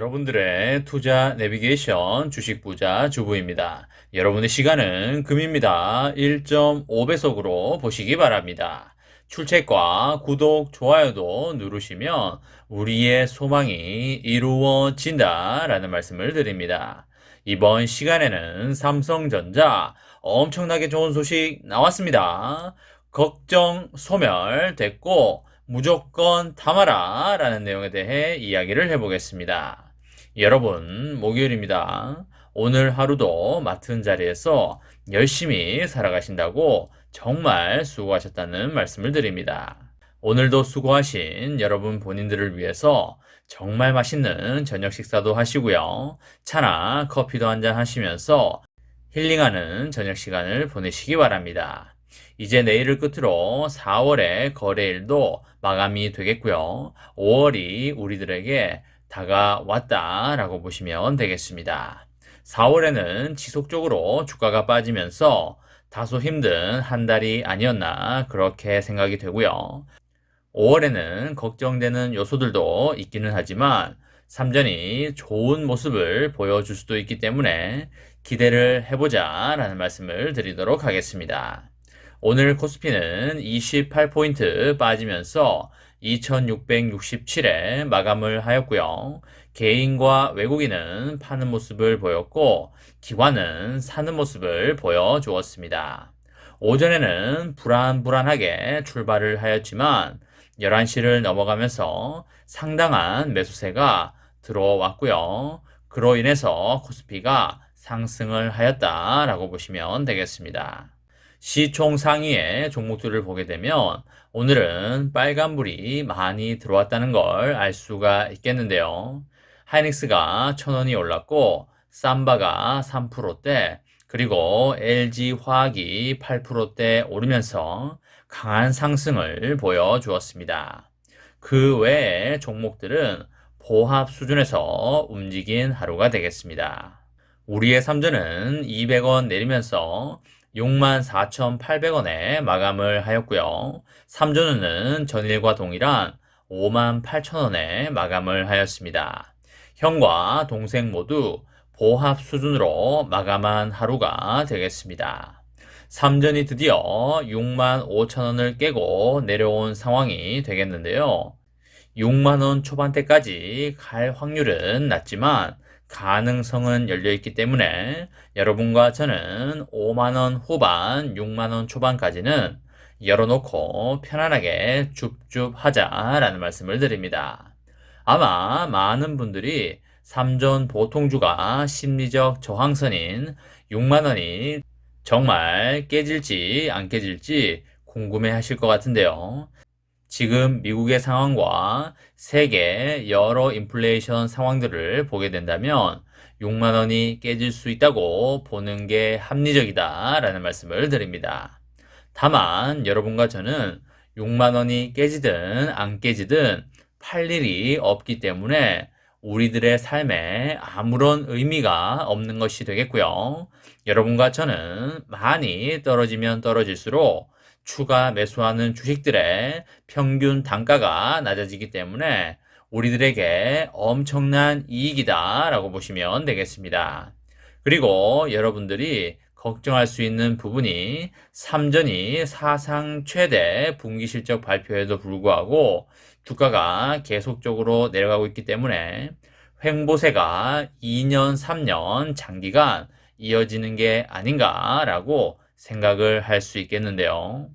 여러분들의 투자 내비게이션 주식 부자 주부입니다. 여러분의 시간은 금입니다. 1.5배속으로 보시기 바랍니다. 출첵과 구독, 좋아요도 누르시면 우리의 소망이 이루어진다 라는 말씀을 드립니다. 이번 시간에는 삼성전자 엄청나게 좋은 소식 나왔습니다. 걱정 소멸됐고 무조건 담아라 라는 내용에 대해 이야기를 해보겠습니다. 여러분, 목요일입니다. 오늘 하루도 맡은 자리에서 열심히 살아가신다고 정말 수고하셨다는 말씀을 드립니다. 오늘도 수고하신 여러분 본인들을 위해서 정말 맛있는 저녁 식사도 하시고요. 차나 커피도 한잔 하시면서 힐링하는 저녁 시간을 보내시기 바랍니다. 이제 내일을 끝으로 4월의 거래일도 마감이 되겠고요. 5월이 우리들에게 다가왔다라고 보시면 되겠습니다. 4월에는 지속적으로 주가가 빠지면서 다소 힘든 한 달이 아니었나 그렇게 생각이 되고요. 5월에는 걱정되는 요소들도 있기는 하지만 삼전이 좋은 모습을 보여줄 수도 있기 때문에 기대를 해보자 라는 말씀을 드리도록 하겠습니다. 오늘 코스피는 28포인트 빠지면서 2667에 마감을 하였고요. 개인과 외국인은 파는 모습을 보였고 기관은 사는 모습을 보여주었습니다. 오전에는 불안불안하게 출발을 하였지만 11시를 넘어가면서 상당한 매수세가 들어왔고요. 그로 인해서 코스피가 상승을 하였다라고 보시면 되겠습니다. 시총 상위의 종목들을 보게 되면 오늘은 빨간불이 많이 들어왔다는 걸 알 수가 있겠는데요. 하이닉스가 1000원이 올랐고 삼바가 3%대 그리고 LG화학이 8%대 오르면서 강한 상승을 보여주었습니다. 그 외의 종목들은 보합 수준에서 움직인 하루가 되겠습니다. 우리의 삼전은 200원 내리면서 64,800원에 마감을 하였고요. 3전원은 전일과 동일한 58,000원에 마감을 하였습니다. 형과 동생 모두 보합 수준으로 마감한 하루가 되겠습니다. 3전이 드디어 65,000원을 깨고 내려온 상황이 되겠는데요. 6만원 초반대까지 갈 확률은 낮지만 가능성은 열려 있기 때문에 여러분과 저는 5만원 후반, 6만원 초반까지는 열어놓고 편안하게 줍줍 하자라는 말씀을 드립니다. 아마 많은 분들이 3전 보통주가 심리적 저항선인 6만원이 정말 깨질지 안 깨질지 궁금해 하실 것 같은데요. 지금 미국의 상황과 세계 여러 인플레이션 상황들을 보게 된다면 6만 원이 깨질 수 있다고 보는 게 합리적이다라는 말씀을 드립니다. 다만 여러분과 저는 6만 원이 깨지든 안 깨지든 팔 일이 없기 때문에 우리들의 삶에 아무런 의미가 없는 것이 되겠고요. 여러분과 저는 많이 떨어지면 떨어질수록 추가 매수하는 주식들의 평균 단가가 낮아지기 때문에 우리들에게 엄청난 이익이다 라고 보시면 되겠습니다. 그리고 여러분들이 걱정할 수 있는 부분이 삼전이 사상 최대 분기 실적 발표에도 불구하고 주가가 계속적으로 내려가고 있기 때문에 횡보세가 2년, 3년 장기간 이어지는 게 아닌가라고 생각을 할 수 있겠는데요.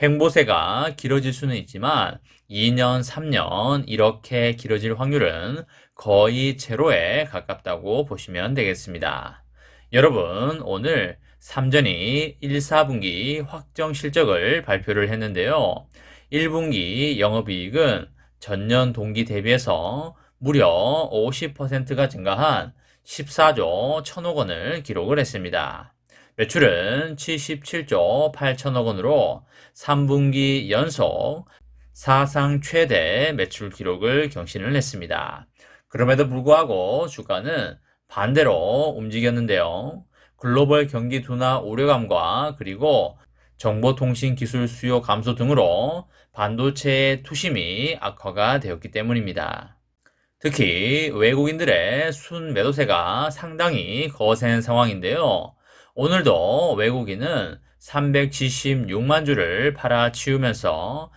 횡보세가 길어질 수는 있지만 2년, 3년 이렇게 길어질 확률은 거의 제로에 가깝다고 보시면 되겠습니다. 여러분, 오늘 삼전이 1, 4분기 확정 실적을 발표를 했는데요. 1분기 영업이익은 전년 동기 대비해서 무려 50%가 증가한 14조 1천억 원을 기록을 했습니다. 매출은 77조 8천억 원으로 3분기 연속 사상 최대 매출 기록을 경신을 했습니다. 그럼에도 불구하고 주가는 반대로 움직였는데요. 글로벌 경기 둔화 우려감과 그리고 정보통신 기술 수요 감소 등으로 반도체의 투심이 악화가 되었기 때문입니다. 특히 외국인들의 순 매도세가 상당히 거센 상황인데요. 오늘도 외국인은 376만 주를 팔아치우면서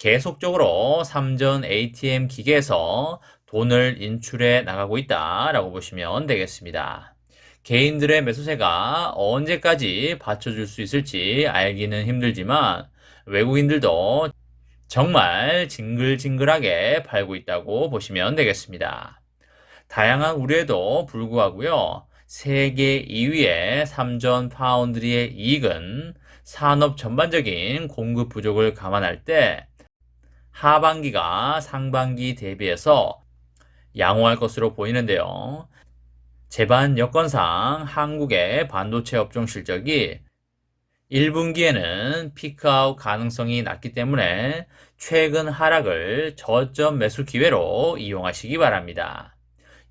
계속적으로 삼전 ATM 기계에서 돈을 인출해 나가고 있다라고 보시면 되겠습니다. 개인들의 매수세가 언제까지 받쳐줄 수 있을지 알기는 힘들지만 외국인들도 정말 징글징글하게 팔고 있다고 보시면 되겠습니다. 다양한 우려에도 불구하고요. 세계 2위의 삼전 파운드리의 이익은 산업 전반적인 공급 부족을 감안할 때 하반기가 상반기 대비해서 양호할 것으로 보이는데요. 재반 여건상 한국의 반도체 업종 실적이 1분기에는 피크아웃 가능성이 낮기 때문에 최근 하락을 저점 매수 기회로 이용하시기 바랍니다.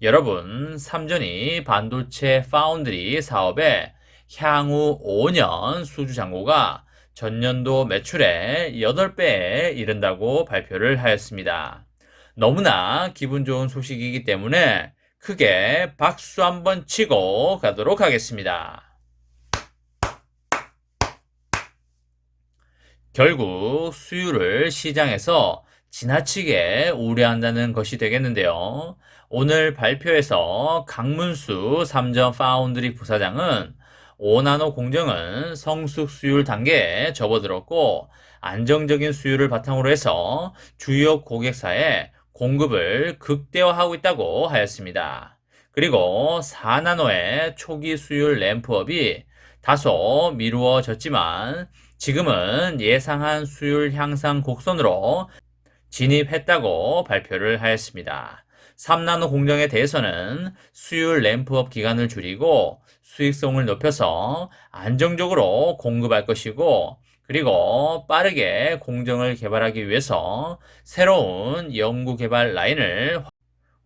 여러분, 삼전이 반도체 파운드리 사업에 향후 5년 수주 잔고가 전년도 매출의 8배에 이른다고 발표를 하였습니다. 너무나 기분 좋은 소식이기 때문에 크게 박수 한번 치고 가도록 하겠습니다. 결국 수요를 시장에서 지나치게 우려한다는 것이 되겠는데요. 오늘 발표에서 강문수 삼전 파운드리 부사장은 5나노 공정은 성숙 수율 단계에 접어들었고 안정적인 수율을 바탕으로 해서 주요 고객사에 공급을 극대화하고 있다고 하였습니다. 그리고 4나노의 초기 수율 램프업이 다소 미루어졌지만 지금은 예상한 수율 향상 곡선으로 진입했다고 발표를 하였습니다. 3나노 공정에 대해서는 수율 램프업 기간을 줄이고 수익성을 높여서 안정적으로 공급할 것이고 그리고 빠르게 공정을 개발하기 위해서 새로운 연구 개발 라인을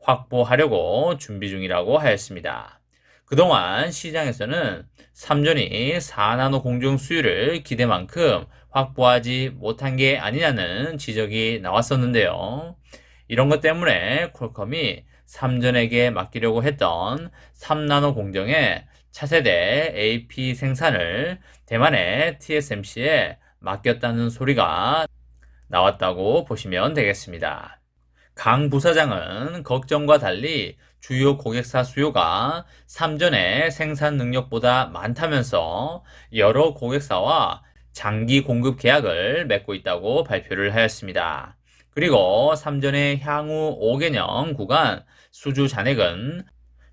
확보하려고 준비 중이라고 하였습니다. 그동안 시장에서는 삼전이 4나노 공정 수율을 기대만큼 확보하지 못한 게 아니냐는 지적이 나왔었는데요. 이런 것 때문에 퀄컴이 삼전에게 맡기려고 했던 3나노 공정의 차세대 AP 생산을 대만의 TSMC에 맡겼다는 소리가 나왔다고 보시면 되겠습니다. 강 부사장은 걱정과 달리 주요 고객사 수요가 삼전의 생산 능력보다 많다면서 여러 고객사와 장기 공급 계약을 맺고 있다고 발표를 하였습니다. 그리고 삼전의 향후 5개년 구간 수주 잔액은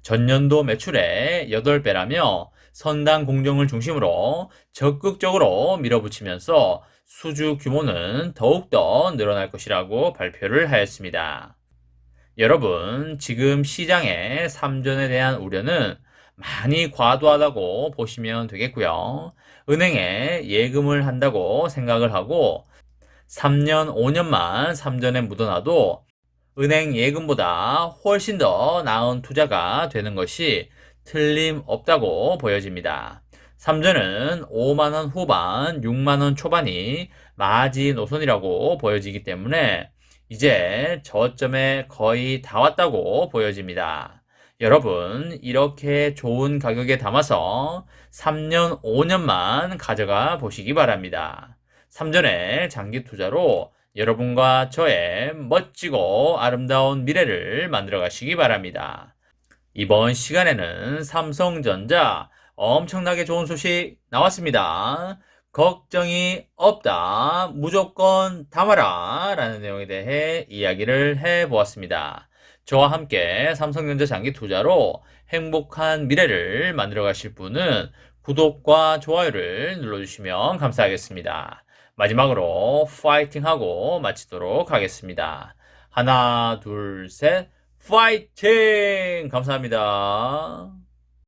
전년도 매출의 8배라며 선당 공정을 중심으로 적극적으로 밀어붙이면서 수주 규모는 더욱더 늘어날 것이라고 발표를 하였습니다. 여러분, 지금 시장의 삼전에 대한 우려는 많이 과도하다고 보시면 되겠고요. 은행에 예금을 한다고 생각을 하고 3년, 5년만 삼전에 묻어놔도 은행 예금보다 훨씬 더 나은 투자가 되는 것이 틀림없다고 보여집니다. 삼전은 5만원 후반, 6만원 초반이 마지 노선이라고 보여지기 때문에 이제 저점에 거의 다 왔다고 보여집니다. 여러분, 이렇게 좋은 가격에 담아서 3년, 5년만 가져가 보시기 바랍니다. 삼전의 장기 투자로 여러분과 저의 멋지고 아름다운 미래를 만들어 가시기 바랍니다. 이번 시간에는 삼성전자 엄청나게 좋은 소식 나왔습니다. 걱정이 없다. 무조건 담아라. 라는 내용에 대해 이야기를 해 보았습니다. 저와 함께 삼성전자 장기 투자로 행복한 미래를 만들어 가실 분은 구독과 좋아요를 눌러주시면 감사하겠습니다. 마지막으로 파이팅하고 마치도록 하겠습니다. 하나, 둘, 셋, 파이팅! 감사합니다.